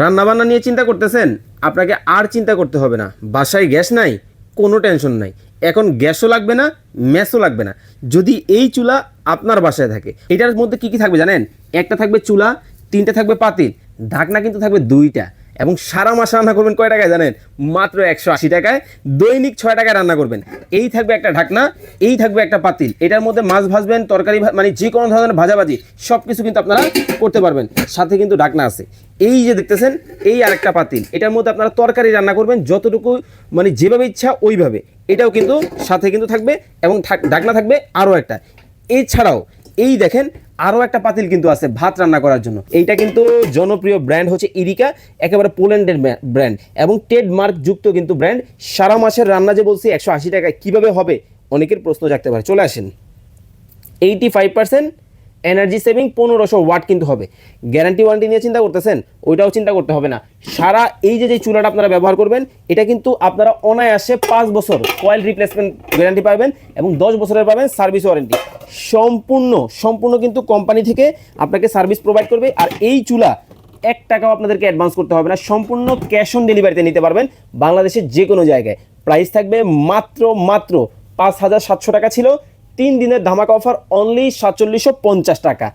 রান্নাবান্না নিয়ে চিন্তা করতেছেন? আপনাকে আর চিন্তা করতে হবে না। বাসায় গ্যাস নাই, কোনো টেনশন নাই। এখন গ্যাসও লাগবে না, ম্যাসও লাগবে না। যদি এই চুলা আপনার বাসায় থাকে, এটার মধ্যে কি কি থাকবে জানেন? একটা থাকবে চুলা, তিনটা থাকবে পাতিল, ঢাকনা কিন্তু থাকবে দুইটা। এবং সারা মাস রান্না করবেন কয় টাকায় জানেন? মাত্র একশো আশি টাকায়। দৈনিক ছয় টাকায় রান্না করবেন। এই থাকবে একটা ঢাকনা, এই থাকবে একটা পাতিল। এটার মধ্যে মাছ ভাজবেন, তরকারি মানে যে কোনো ধরনের ভাজাভাজি সব কিছু কিন্তু আপনারা করতে পারবেন। সাথে কিন্তু ঢাকনা আছে। এই যে দেখতেছেন, এই আরেকটা পাতিল। এটার মধ্যে আপনারা তরকারি রান্না করবেন যতটুকু মানে যেভাবে ইচ্ছা ওইভাবে। এটাও কিন্তু সাথে কিন্তু থাকবে এবং ঢাকনা থাকবে আরও একটা। এছাড়াও এই দেখেন আরও একটা পাতিল কিন্তু আছে ভাত রান্না করার জন্য। এইটা কিন্তু জনপ্রিয় ব্র্যান্ড হচ্ছে ইরিকা, একেবারে পোল্যান্ডের ব্র্যান্ড এবং ট্রেডমার্ক যুক্ত কিন্তু ব্র্যান্ড সারা মাসের রান্না যে বলছি একশো আশি টাকায় কীভাবে হবে, অনেকের প্রশ্ন জাগতে পারে। চলে আসেন। Eighty five percent energy saving পনেরোশো ওয়াট কিন্তু হবে। গ্যারান্টি ওয়ারেন্টি নিয়ে চিন্তা করতেছেন? ওইটাও চিন্তা করতে হবে না। সারা এই যে যে চুলাটা আপনারা ব্যবহার করবেন, এটা কিন্তু আপনারা অনায়াসে পাঁচ বছর কয়েল রিপ্লেসমেন্ট গ্যারান্টি পাবেন এবং দশ বছরের পাবেন সার্ভিস ওয়ারেন্টি সম্পূর্ণ সম্পূর্ণ কিন্তু কোম্পানি থেকে আপনাকে সার্ভিস প্রোভাইড করবে। আর এই চুলা এক টাকাও আপনাদেরকে অ্যাডভান্স করতে হবে না, সম্পূর্ণ ক্যাশ অন ডেলিভারিতে নিতে পারবেন বাংলাদেশের যে কোনো জায়গায়। প্রাইস থাকবে মাত্র মাত্র পাঁচ হাজার সাতশো টাকা ছিল। তিন দিনের ধামাকা অফার অনলি সাতচল্লিশশো পঞ্চাশ টাকা।